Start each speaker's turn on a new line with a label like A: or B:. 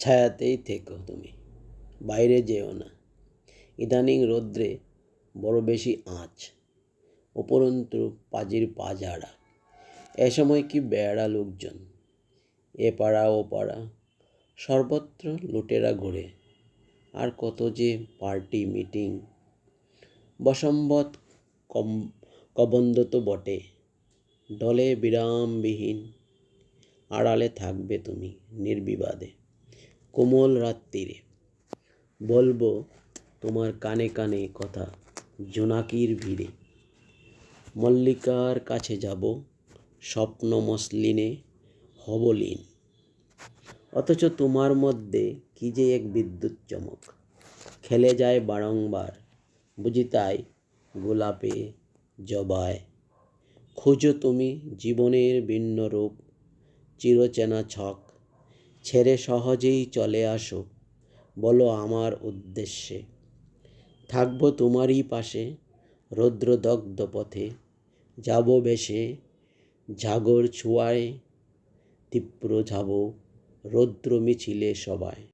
A: ছায়াতেই থেকো তুমি। বাইরে যেও না। ইদানিং রৌদ্রে বড় বেশি আঁচ। উপরন্তু পাজির পাজারা এ সময় কি বেড়া লোকজন। এ পাড়া ও পাড়া। সর্বত্র লুটেরা ঘোরে। আর কত যে পার্টি, মিটিং। বসম্বত কম কবন্দ তো বটে। দলে বিরামবিহীন। আড়ালে থাকবে তুমি নির্বিবাদে। কোমল রাত্রিরে বলব তোমার কানে কানে কথা, জোনাকির ভিড়ে। মল্লিকার কাছে যাব, স্বপ্ন মসলিনে, হবলীন। অথচ তোমার মধ্যে কি যে এক বিদ্যুৎ চমক। খেলে যায় বারংবার, বুঝি তাই গোলাপে জবায়। খোঁজো তুমি জীবনের ভিন্ন রূপ, চিরচেনা ছক ছেড়ে সহজেই চলে আসো, বলো আমার উদ্দেশ্যে। থাকব তোমারই পাশে, রৌদ্রদগ্ধ পথে। যাব বেশে জাগর ছোঁয়ায়, তীব্র যাব রৌদ্র মিছিলে সবাই